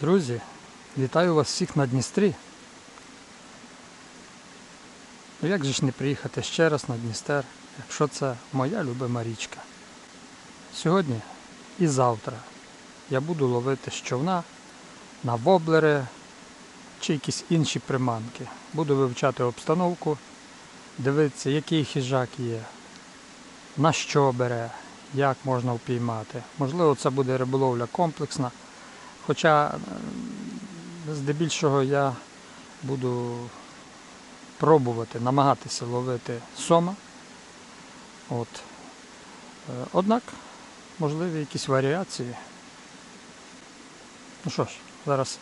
Друзі, вітаю вас всіх на Дністрі. Ну як же ж не приїхати ще раз на Дністер, якщо це моя любима річка. Сьогодні і завтра я буду ловити з човна на воблери чи якісь інші приманки. Буду вивчати обстановку, дивитися, який хижак є, на що бере, як можна впіймати. Можливо, це буде риболовля комплексна. Хоча е, здебільшого я буду пробувати, намагатися ловити сома. От. Е, Однак, можливі якісь варіації. Ну що ж, зараз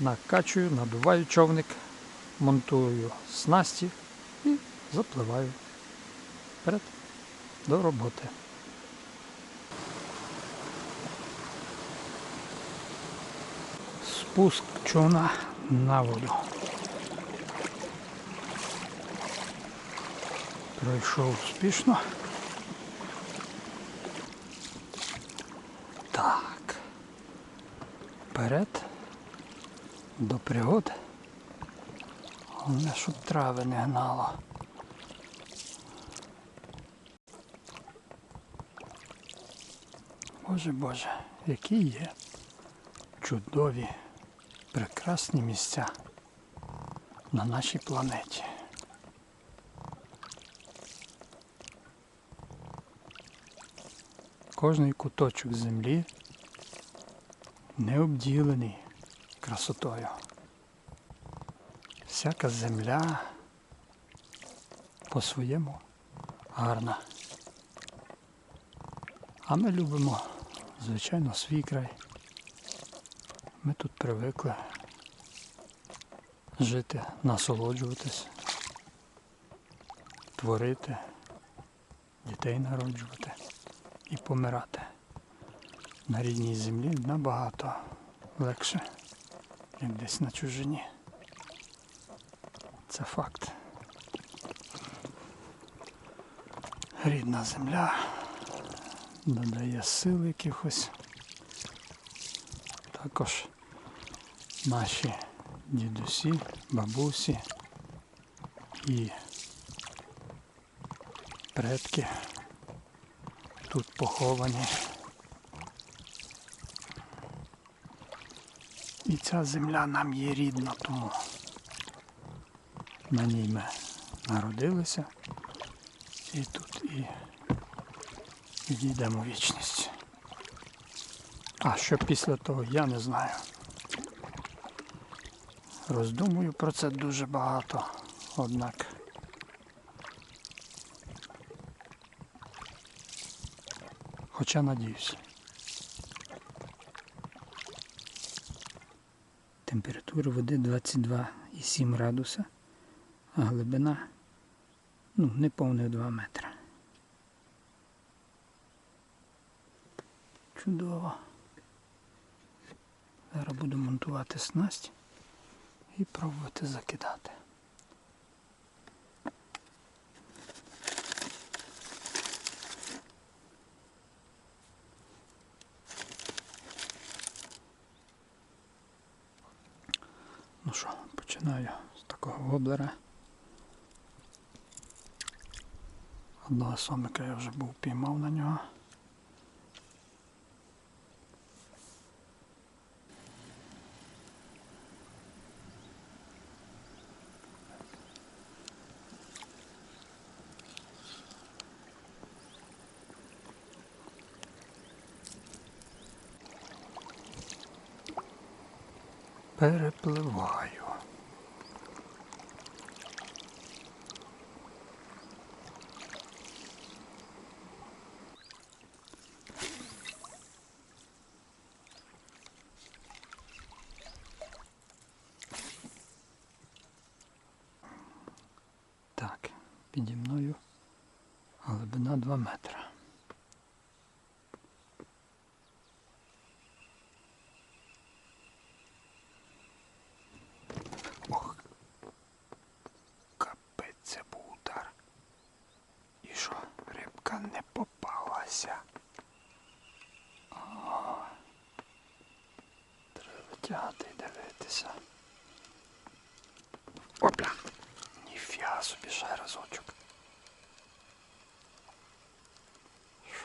накачую, надуваю човник, монтую снасті і запливаю. Вперед до роботи. Спуск човна на воду. Пройшов успішно. Так. Вперед. До пригод. Головне, щоб трави не гнало. Боже Боже, які є чудові, прекрасні місця на нашій планеті. Кожний куточок землі не обділений красотою. Всяка земля по-своєму гарна. А ми любимо, звичайно, свій край. Ми тут привикли жити, насолоджуватись, творити, дітей народжувати і помирати. На рідній землі набагато легше, як десь на чужині. Це факт. Рідна земля додає сил якихось. Також наші дідусі, бабусі і предки тут поховані. І ця земля нам є рідна, тому на ній ми народилися і тут і відійдемо вічність. А що після того, я не знаю. Роздумую про це дуже багато, однак. Хоча надіюсь. Температура води 22,7 градуса, а глибина ну, не повних 2 метри. Чудово. Зараз буду монтувати снасть і пробувати закидати. Ну що, починаю з такого воблера. Одного сомика я вже був піймав на нього. Перепливаю. Так, піді мною глибина 2 метри.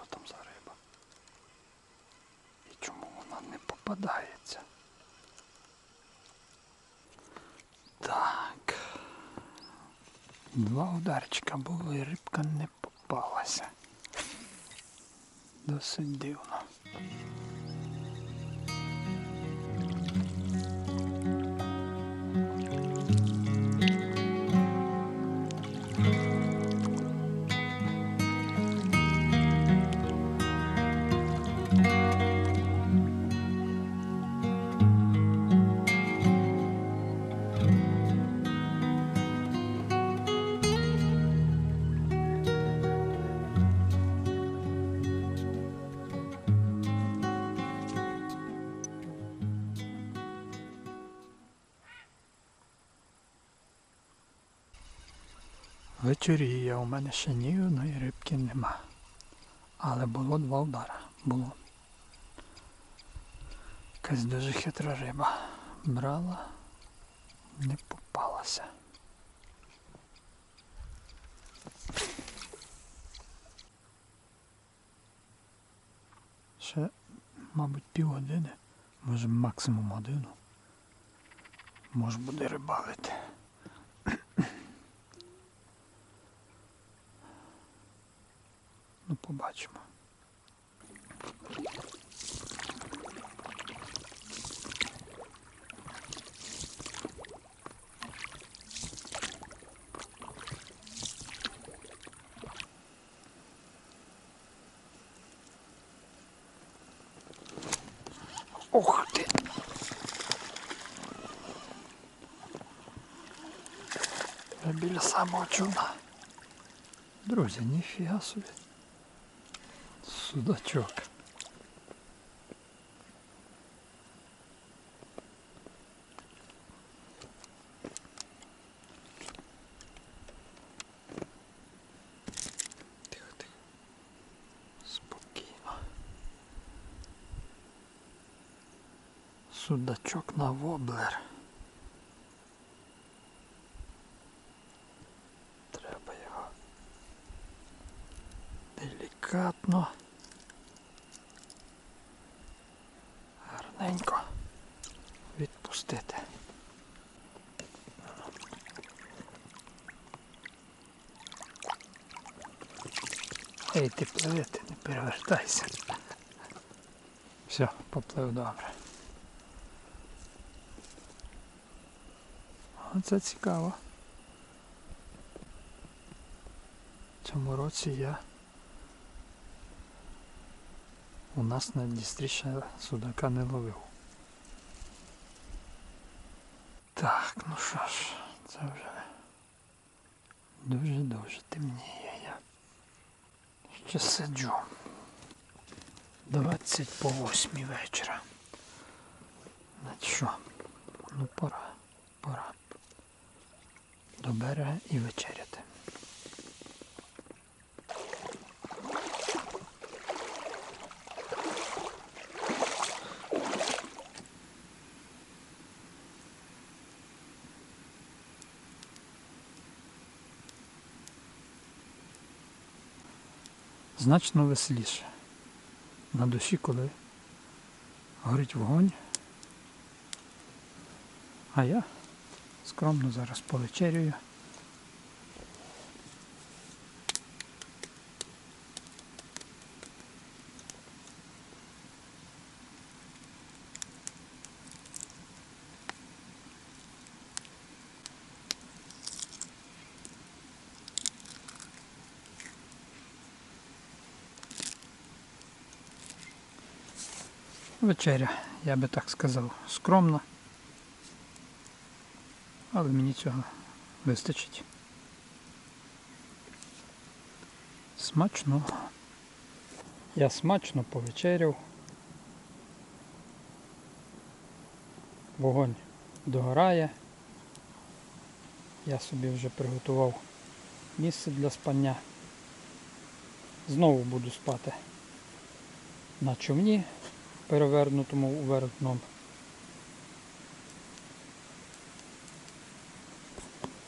там за риба? І чому вона не попадається? Так. Два ударчика було і рибка не попалася. Досить дивно. Вечоріє, у мене ще ні одної рибки нема. Але було два удара. Було. Якась дуже хитра риба. Брала, не попалася. Ще, мабуть, півгодини, може максимум годину. Може буде рибалити. Ну, побачимо. Ох ти! Вже біля самого човна. Друзі, ніфіга собі. Судачок. Судачок на воблер. Треба його делікатно. Не перевертайся. Все, поплив добре. Оце цікаво. Цьому році я у нас на Дністрі ще судака не ловив. Так, ну що ж, це вже дуже-дуже темніє я. Ще сиджу. 20 по 8 вечора. Значить що? Ну пора, пора. До берега і вечеряти. значно веселіше. На душі, коли горить вогонь. А я скромно зараз повечерюю. Вечеря, я би так сказав, скромна. Але мені цього вистачить. Смачно. Я смачно повечеряв. Вогонь догорає. Я собі вже приготував місце для спання. Знову буду спати на човні перевернутому вверх дном.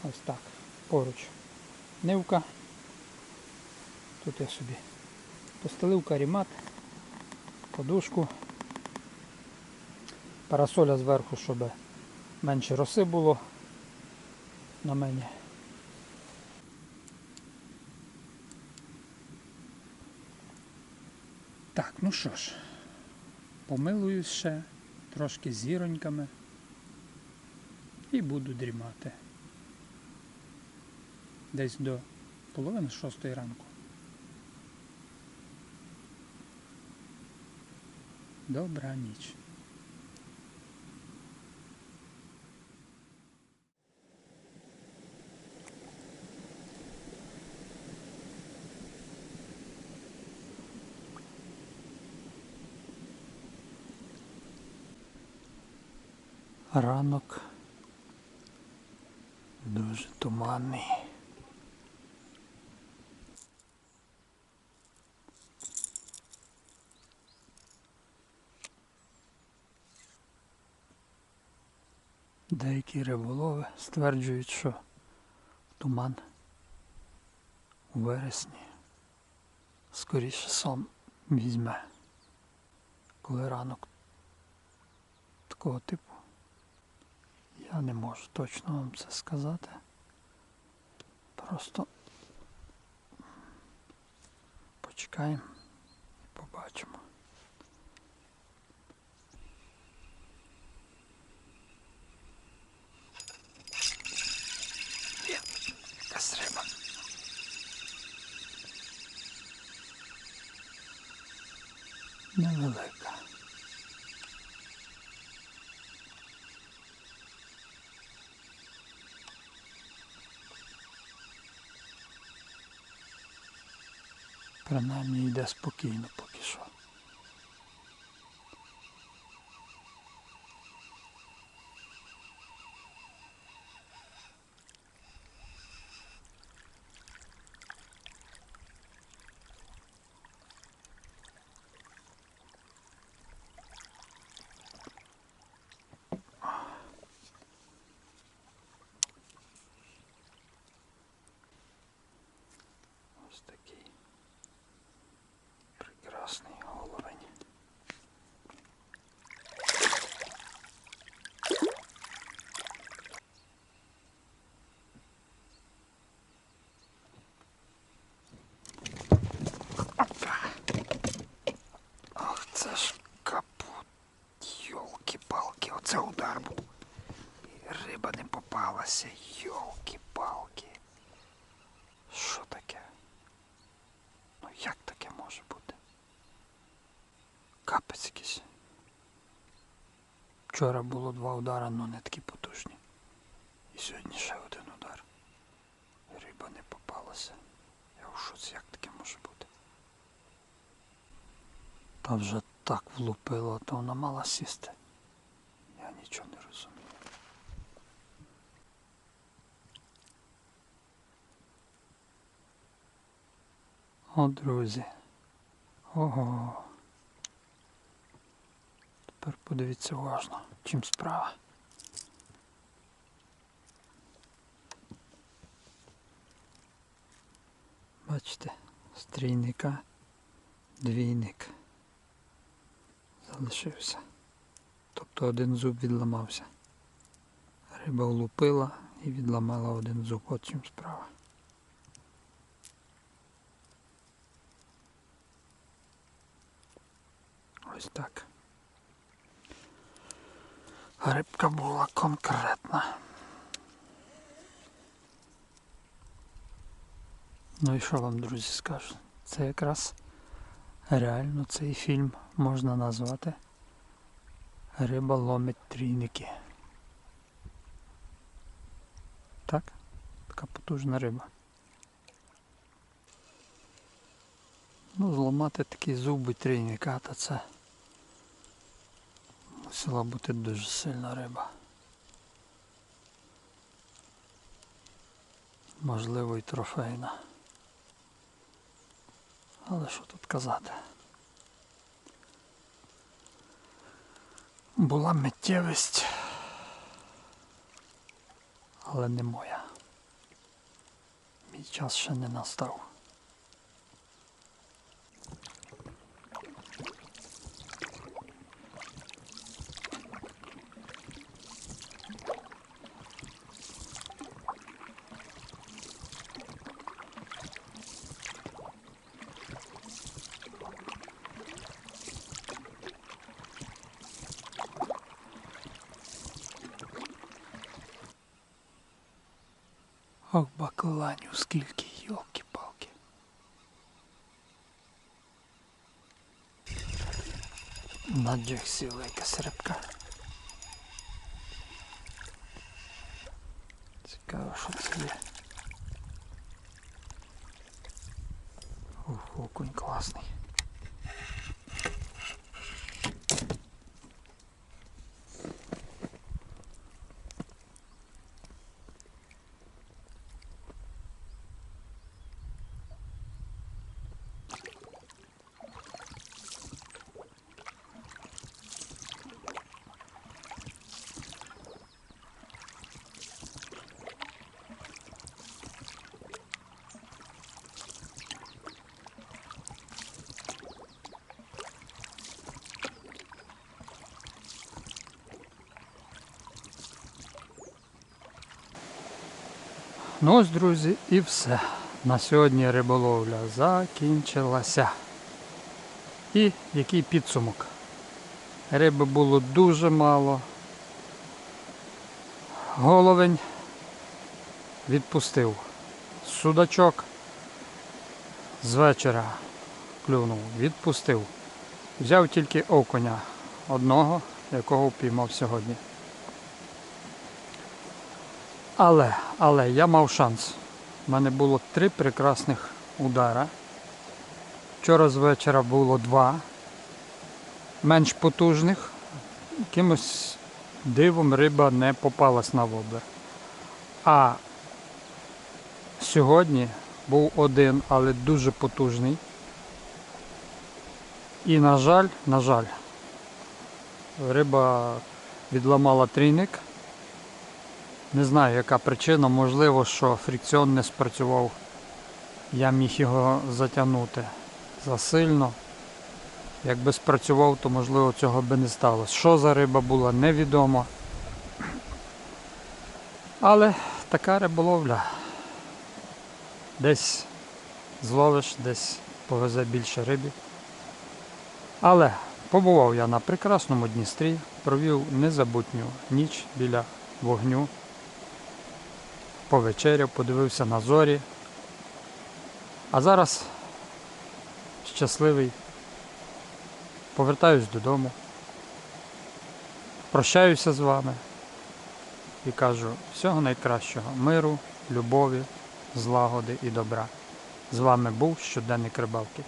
Ось так. Поруч нивка. Тут я собі постелив карімат, подушку Парасоля зверху, щоб менше роси було на мені. Так, ну що ж, помилуюсь ще трошки зіроньками і буду дрімати. Десь до половини шостої ранку. Добра ніч. Ранок дуже туманний. Деякі риболови стверджують, що туман у вересні скоріше сон візьме, коли ранок такого типу. Я не можу точно вам це сказати. Просто почекаємо і побачимо. Є, якась риба. Невелика. Принаймні йде спокійно поки що. Ось такий прекрасний головень. Опа. Ах, це ж капут. Йолки-палки, оце удар був. І риба не попалася. Йолки-палки. Що таке? Ну як таке може бути? Капець якийсь. Вчора було два удари, але не такі потужні. І сьогодні ще один удар. Риба не попалася. Я в шоці, як таке може бути? Та вже так влупило, то вона мала сісти. Я нічого не розумію. О, друзі. Ого. Тепер подивіться уважно, чим справа. Бачите, стрійника, двійник залишився. Тобто один зуб відламався. Риба влупила і відламала один зуб. От чим справа. Ось так. Рибка була конкретна. Ну і що вам, друзі, скажу? Це якраз реально цей фільм можна назвати Риба ломить трійники. Так? Така потужна риба. Ну, зламати такі зуби трійника, то це мусила бути дуже сильна риба. Можливо і трофейна. Але що тут казати? Була миттєвість, але не моя. Мій час ще не настав. бакланів, скільки, йолки-палки. Надяг сіла якась рибка. Цікаво, що це є. Ух, окунь класний. Ну ось, друзі, і все. На сьогодні риболовля закінчилася. І який підсумок? Риби було дуже мало. Головень відпустив. Судачок з вечора клюнув, відпустив. Взяв тільки окуня одного, якого впіймав сьогодні. Але, але я мав шанс. У мене було три прекрасних удара. Вчора з вечора було два. Менш потужних. Якимось дивом риба не попалась на воблер. А сьогодні був один, але дуже потужний. І на жаль, на жаль, риба відламала трійник. Не знаю, яка причина, можливо, що фрикціон не спрацював. Я міг його затягнути засильно. Якби спрацював, то можливо цього би не сталося. Що за риба була, невідомо. Але така риболовля. Десь зловиш, десь повезе більше рибів. Але побував я на прекрасному Дністрі, провів незабутню ніч біля вогню повечеряв, подивився на зорі. А зараз щасливий. Повертаюсь додому. Прощаюся з вами і кажу всього найкращого, миру, любові, злагоди і добра. З вами був щоденник рибалки.